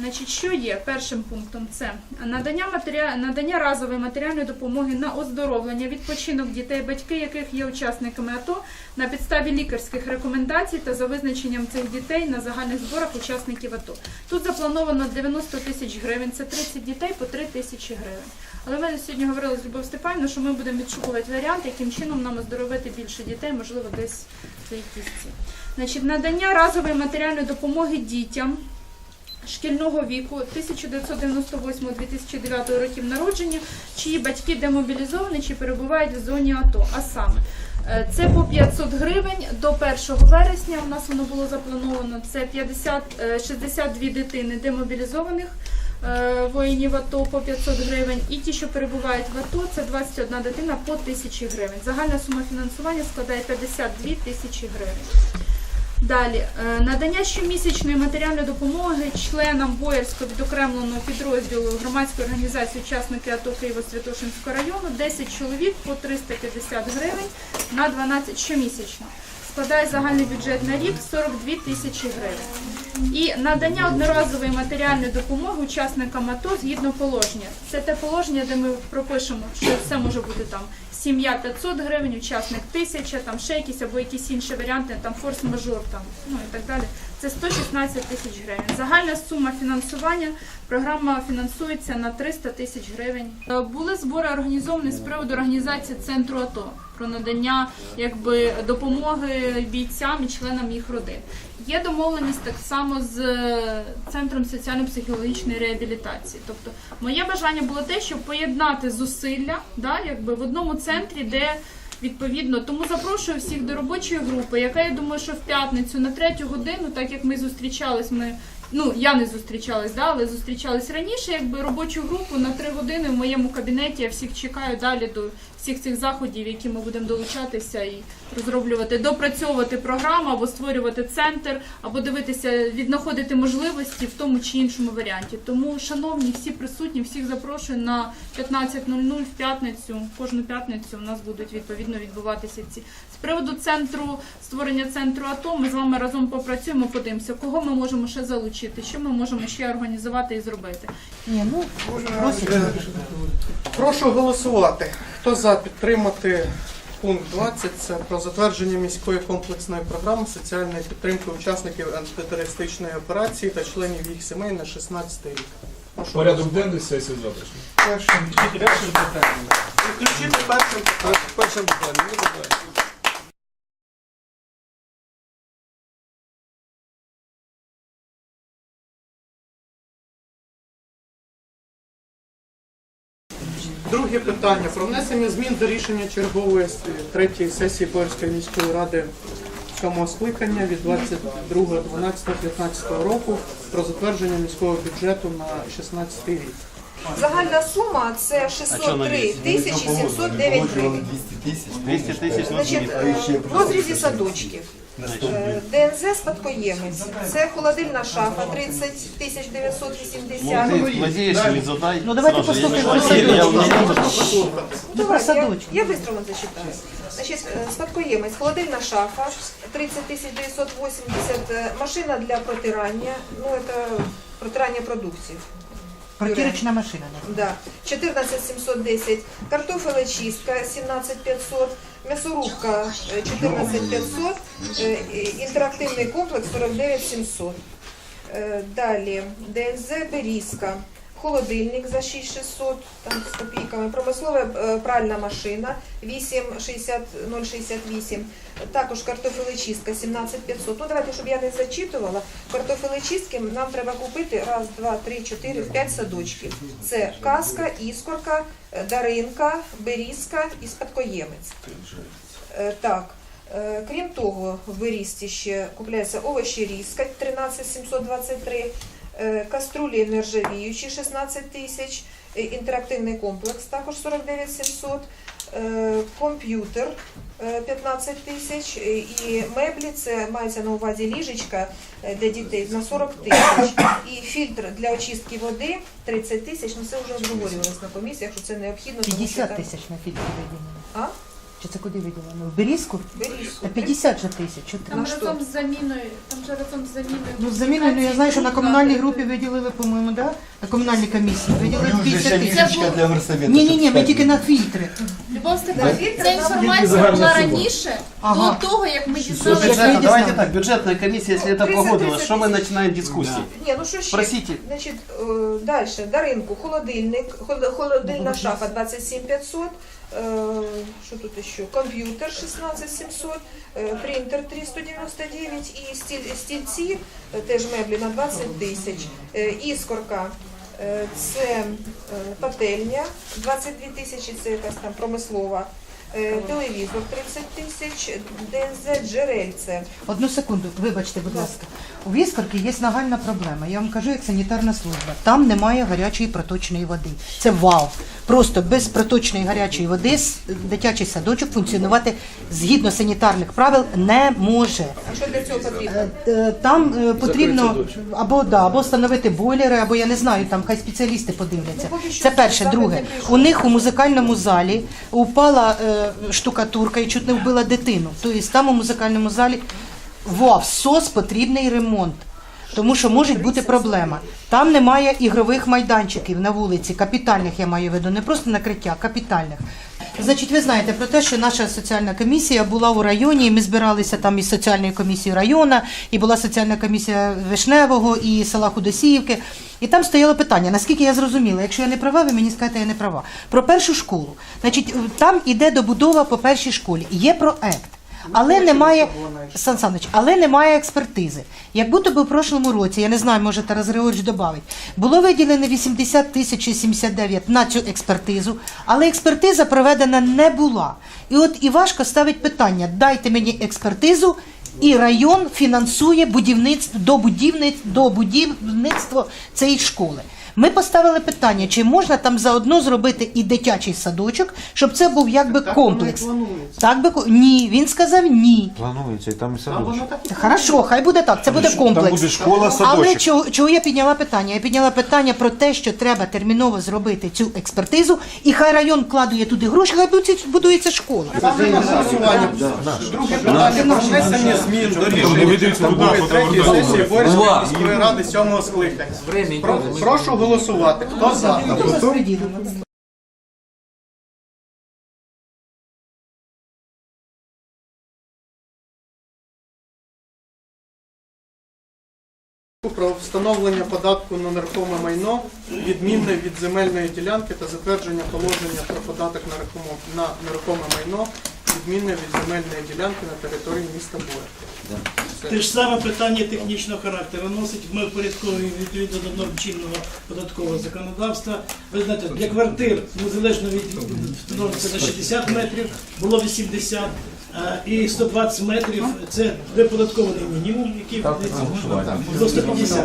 Значить, що є першим пунктом? Це надання матеріа... надання разової матеріальної допомоги на оздоровлення, відпочинок дітей, батьки яких є учасниками АТО на підставі лікарських рекомендацій та за визначенням цих дітей на загальних зборах учасників АТО. Тут заплановано 90 тисяч гривень, це 30 дітей по 3 тисячі гривень. Але ми сьогодні говорили з Любов Степанівною, що ми будемо відшукувати варіант, яким чином нам оздоровити більше дітей, можливо, десь в якісь ці. Значить, надання разової матеріальної допомоги дітям шкільного віку 1998-2009 років народження, чиї батьки демобілізовані чи перебувають в зоні АТО. А саме е, це по 500 гривень до 1 вересня. У нас воно було заплановано. Це 50, е, 62 дитини демобілізованих. е, Воїнів АТО по 500 гривень, і ті, що перебувають в АТО, це 21 дитина по 1000 гривень. Загальна сума фінансування складає 52 тисячі гривень. Далі е, надання щомісячної матеріальної допомоги членам Боярського відокремленого підрозділу громадської організації учасники АТО Києво-Святошинського району 10 чоловік по 350 гривень на 12 щомісячно. Складає загальний бюджет на рік 42 тисячі гривень. І надання одноразової матеріальної допомоги учасникам АТО згідно положення. Це те положення, де ми пропишемо, що це може бути там сім'я 500 гривень, учасник 1000, там ще якісь або якісь інші варіанти, там форс-мажор, там ну і так далі. Це 116 тисяч гривень. Загальна сума фінансування програма фінансується на 300 тисяч гривень. Е, Були збори організовані з приводу організації центру АТО про надання якби допомоги бійцям і членам їх родин. Є домовленість так само з е, центром соціально-психологічної реабілітації. Тобто, моє бажання було те, щоб поєднати зусилля, да, якби в одному центрі, де відповідно. Тому запрошую всіх до робочої групи, яка я думаю, що в п'ятницю на третю годину, так як ми зустрічались, ми. Ну, я не зустрічалась, да, але зустрічались раніше, якби робочу групу на три години в моєму кабінеті. Я всіх чекаю далі до всіх цих заходів, які ми будемо долучатися і розроблювати, допрацьовувати програму або створювати центр, або дивитися, віднаходити можливості в тому чи іншому варіанті. Тому, шановні, всі присутні, всіх запрошую на 15.00 в п'ятницю. Кожну п'ятницю у нас будуть відповідно відбуватися ці з приводу центру створення центру АТО. Ми з вами разом попрацюємо, подивимося, кого ми можемо ще залучити, що ми можемо ще організувати і зробити. Ні, ну Можна... Прошу голосувати. Хто за підтримати пункт 20? Це про затвердження міської комплексної програми соціальної підтримки учасників антитерористичної операції та членів їх сімей на 16 рік. Прошу Порядок денний сесії. Першим першим питанням. Включити першим питанням. Першим питанням. Друге питання про внесення змін до рішення чергової третьої сесії Боярської міської ради сьомого скликання від 22.12.15 року про затвердження міського бюджету на 16 рік. Загальна сума це 603 тисячі 709 гривень. 200 тисяч на Значить, в розрізі садочків. Е, ДНЗ спадкоємець. Це холодильна шафа 30 тисяч 980. Ну, ты задай. Ну, давайте послухаємо про я садочки. быстро вам зачитаю. Значить, е, спадкоємець, холодильна шафа 30 тисяч 980, е, машина для протирання, ну це протирання продуктів. Протирочна машина. Да. 14 710, картофелечистка 17 500, м'ясорубка е, 14 500, е, і інтерактивний комплекс 49 700. Е, Далі ДНЗ Берізка, холодильник за 6600, там з копійками, промислова е, пральна машина 8 60 068, також картофелечистка 17 500. Ну давайте, щоб я не зачитувала, картофелечистки нам треба купити раз, два, три, чотири, п'ять садочків. Це Каска, Іскорка, е, Даринка, Берізка і Спадкоємець. Е, Так. Крім того, в Берізці ще купляється овочі різка 13 723, е, каструлі нержавіючі 16 тисяч, е, інтерактивний комплекс також 49 700, е, комп'ютер е, 15 тисяч е, і меблі, це мається на увазі ліжечка е, для дітей на 40 тисяч. І фільтр для очистки води 30 тисяч, ну це вже обговорювалось на комісіях, що це необхідно. 50 тисяч на фільтрі виділено. Чи це куди виділено? В Берізку? Берізку. Та 50 же тисяч. Що? Там На разом з заміною, там же разом з заміною. Ну, з заміною, ну я знаю, що на комунальній групі виділили, по-моєму, да? На комунальній комісії виділили 50 тисяч. Це для горсовета. Ні, ні, ні, ми тільки на фільтри. Любов Степанівна, ця інформація була раніше, Ага. до того, як ми дізналися. Бюджетная, давайте так, бюджетная комиссия, если это 30 погодилось, что мы 30 начинаем дискуссии? Ні, ну що ще? Спросите. Значить, далі, до ринку, холодильник, хол- холодильна шафа 27 500, е, що тут ще? Комп'ютер 16 700, е, принтер 399 і стіль, стільці, е, теж меблі на 20 тисяч, Е, іскорка. е, Це е, пательня 22 тисячі, це якась там промислова. Е, Телевізор 30 тисяч, ДНЗ джерельце. Одну секунду, вибачте, будь ласка. У Віскорки є нагальна проблема. Я вам кажу, як санітарна служба. Там немає гарячої проточної води. Це вау. Просто без проточної гарячої води дитячий садочок функціонувати згідно санітарних правил не може. А що для цього потрібно? Е, е, Там потрібно або да, або встановити бойлери, або я не знаю, там хай спеціалісти подивляться. Ну, Це перше. Друге, у них у музикальному залі упала е, штукатурка і чуть не вбила дитину. Тобто там у музикальному залі вовсос потрібний ремонт. Тому що може бути проблема. Там немає ігрових майданчиків на вулиці, капітальних я маю в виду, не просто накриття, капітальних. Значить, ви знаєте про те, що наша соціальна комісія була у районі, і ми збиралися там із соціальною комісією району, і була соціальна комісія Вишневого і села Худосіївки. І там стояло питання, наскільки я зрозуміла, якщо я не права, ви мені скажете, я не права. Про першу школу. Значить, там іде добудова по першій школі. Є проект. Але немає Сан Саныч, але немає експертизи. Як будто би в прошлому році, я не знаю, може Тарас Григорович додавить, було виділено 80 тисяч і 79 на цю експертизу, але експертиза проведена не була. І от і важко ставить питання: дайте мені експертизу, і район фінансує будівництво до будівництва до будівництва цієї школи. Ми поставили питання, чи можна там заодно зробити і дитячий садочок, щоб це був якби комплекс. планується. Так би ко- ні, він сказав ні. Планується, і там і садочок. Хорошо, хай буде так. Це буде Там комплекс. буде школа, Але садочок. чого, чого я підняла питання? Я підняла питання про те, що треба терміново зробити цю експертизу, і хай район вкладує туди гроші, хай будується- будується школа. Друге питання про внесення змін до рішення чергової третьої сесії Борської міської ради сьомого скликання. Про- Прошу голосувати. Хто за? Про встановлення податку на нерухоме майно, відмінне від земельної ділянки та затвердження положення про податок на нерухоме майно, відмінне від земельної ділянки на території міста Боя. Те ж саме питання технічного характеру носить. Ми впорядковуємо відповідно до норм чинного податкового законодавства. Ви знаєте, для квартир незалежно від норм це на 60 метрів, було 80. І 120 метрів це виподаткований мінімум, який до 150.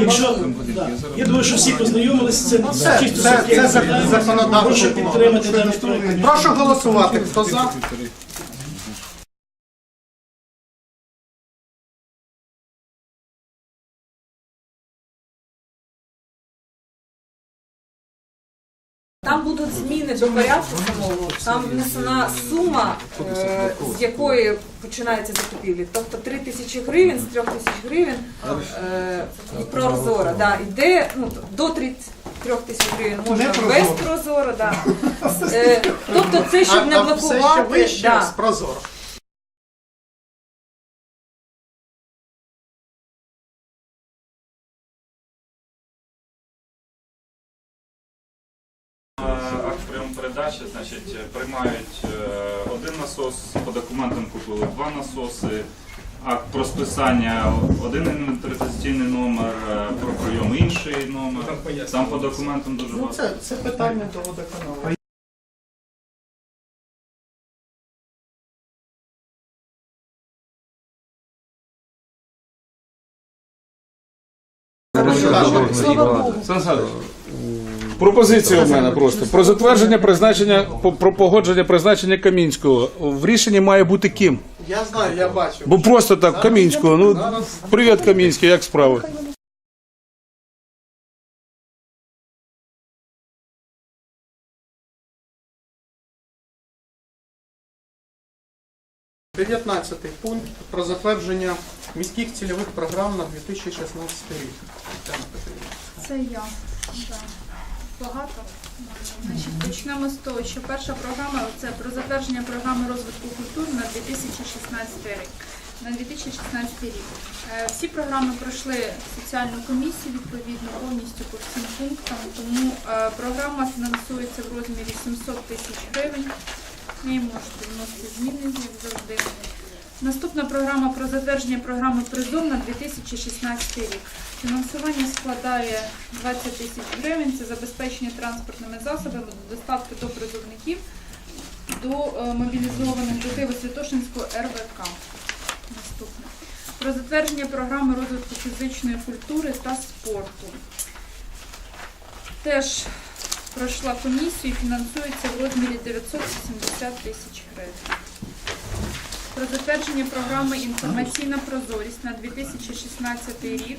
Якщо, да. Я думаю, що всі познайомилися з цим. Це, чисто це, це. Прошу голосувати. Хто за? Там будуть зміни до порядку самого. Там внесена сума, е, з якої починається закупівлі. Тобто 3 тисячі гривень з 3 тисяч гривень е, прозоро. Да, іде, ну, до 33 тисяч гривень можна Не без прозоро. прозоро. Да. Е, тобто це щоб не А- все ще блокувати. вище да. з прозоро. Передачі, значить, приймають е, один насос, по документам купили два насоси, акт про списання один інвентаризаційний номер, е, про прийом інший номер. Там по документам дуже Ну, багато. це, це питання до водоканалу. Сан Саныч, Пропозиція у мене просто про затвердження призначення про погодження призначення Камінського. В рішенні має бути ким? Я знаю, я бачу. Бо просто так Камінського. Ну привіт, Камінський, як справи? 19 пункт про затвердження міських цільових програм на 2016 рік. Це я. Да. Багато. Значить, почнемо з того, що перша програма це про затвердження програми розвитку культури на 2016 рік. На 2016 рік. Е, Всі програми пройшли соціальну комісію відповідно повністю по всім пунктам, тому е, програма фінансується в розмірі 700 тисяч гривень. В неї можете вносити зміни, як завжди. Наступна програма про затвердження програми Призов на 2016 рік. Фінансування складає 20 тисяч гривень. Це забезпечення транспортними засобами, доставки до призовників до е, мобілізованих до Києво-Святошинського РВК. Наступне. Про затвердження програми розвитку фізичної культури та спорту. Теж пройшла комісію і фінансується в розмірі 980 тисяч гривень. Про затвердження програми Інформаційна прозорість на 2016 рік.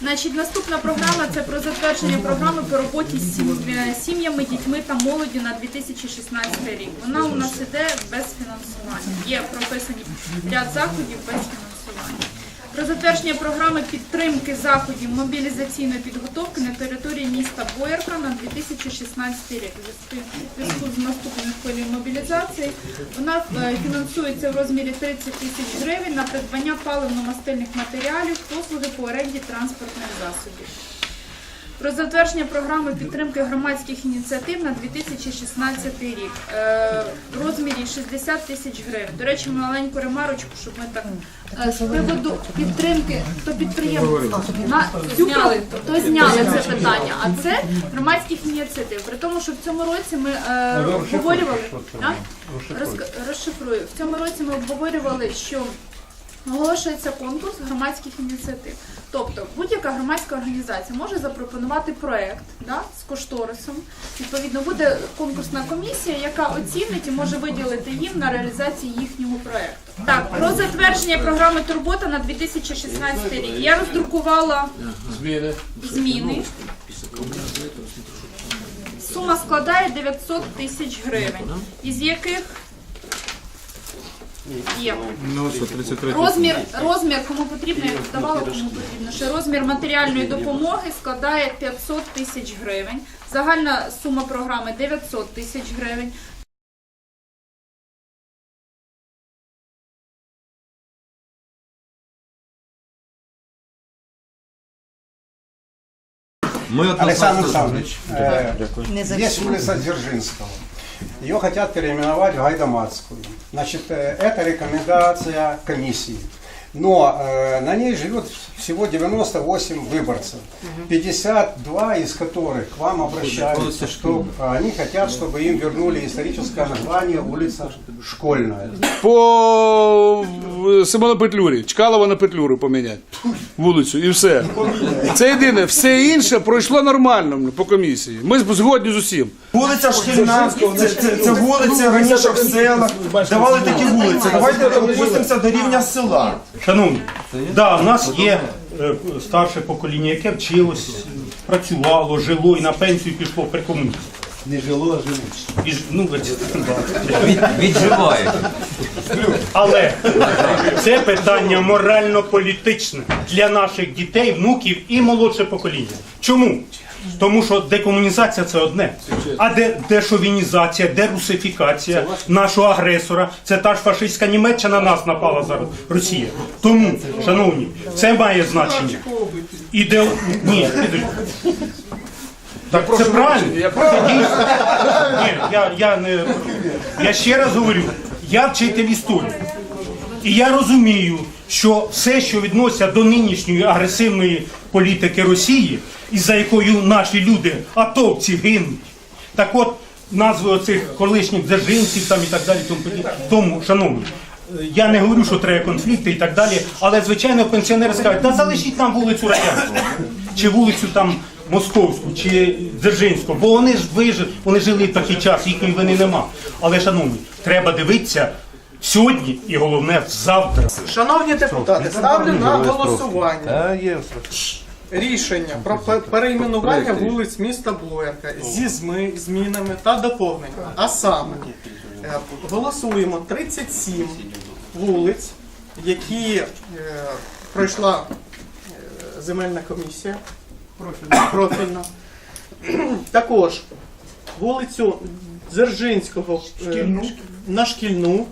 Значить, наступна програма це про затвердження програми по роботі з е, сім'ями, дітьми та молоді на 2016 рік. Вона у нас іде без фінансування. Є прописані ряд заходів без фінансування. Про затвердження програми підтримки заходів мобілізаційної підготовки на території міста Боярка на 2016 рік. Зв'язку- з наступною хвилею мобілізації вона е, фінансується в розмірі 30 тисяч гривень на придбання паливно-мастильних матеріалів, послуги по оренді транспортних засобів. Про затвердження програми підтримки громадських ініціатив на 2016 рік е, в розмірі 60 тисяч гривень. До речі, маленьку ремарочку, щоб ми так е, з приводу підтримки то підприємства на цю Зняли. то зняли це питання. А це громадських ініціатив. При тому, що в цьому році ми е, обговорювали? Розшифрую. В цьому році ми обговорювали, що Оголошується конкурс громадських ініціатив. Тобто будь-яка громадська організація може запропонувати проект да, з кошторисом. Відповідно, буде конкурсна комісія, яка оцінить і може виділити їм на реалізацію їхнього проекту. Так, про затвердження програми Турбота на 2016 рік. Я роздрукувала зміни. Сума складає 900 тисяч гривень, із яких Ну, що, 33 Розмір, розмір, кому потрібно, я давала, кому потрібно. Ще розмір матеріальної допомоги складає 500 тисяч гривень. Загальна сума програми 900 тисяч гривень. Мы вот Александр Александрович, э, есть улица Дзержинского. Ее хотят переименовать в Гайдамацкую. Значит, э, это рекомендация комиссии Но э, на ней живет всего 98 выборцев, 52 из которых к вам обращаются, что они хотят, чтобы им вернули историческое название улица Школьная. По в- Симона Петлюрі, Чкалова на Петлюру поміняти вулицю і все. Це єдине, все інше пройшло нормально по комісії. Ми згодні з усім. Вулиця Шкільна, це, це, це вулиці раніше в селах, давали такі вулиці. Давайте опустимося до рівня села. Шановні, да, у нас є е, старше покоління, яке вчилось, працювало, жило і на пенсію пішло при комунізмі. Не жило, а живут. І ж- ну, ви-. Відживають. Але це питання морально-політичне для наших дітей, внуків і молодше покоління. Чому? Тому що декомунізація це одне, а де дешовінізація, дерусифікація нашого агресора, це та ж фашистська Німеччина нас напала зараз, Росія. Тому, шановні, це має значення. Іде... Ні, підожди. Так це правильно. Я Ні, я, я, не, я ще раз говорю, я вчитель історії. І я розумію, що все, що відноситься до нинішньої агресивної політики Росії, із-за якою наші люди, атовці гинуть. Так от, назви оцих колишніх дзержинців там і так далі, тому подібне. Тому, шановні, е, я не говорю, що треба конфлікти і так далі, але звичайно пенсіонери скажуть, та залишіть нам вулицю Радянську, чи вулицю там Московську, чи Дзержинську, бо вони ж вижили, вони жили в такий час, їхньої вини нема. Але, шановні, треба дивитися сьогодні і головне завтра. Шановні депутати, ставлю на голосування рішення про пе- перейменування вулиць міста Боярка зі зми- змінами та доповненнями. А саме Е, Голосуємо 37 вулиць, які е, пройшла е, земельна комісія профільна. Також вулицю Дзержинського е, на шкільну,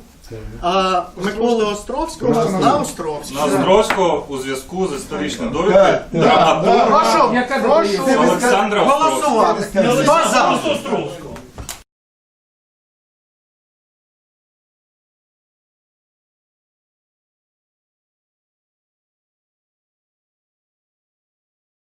а Миколи Островського на Островську. На Островського у зв'язку з історичною довідкою драматурга Прошу, прошу Олександра Островського. голосувати. Хто за? Островського.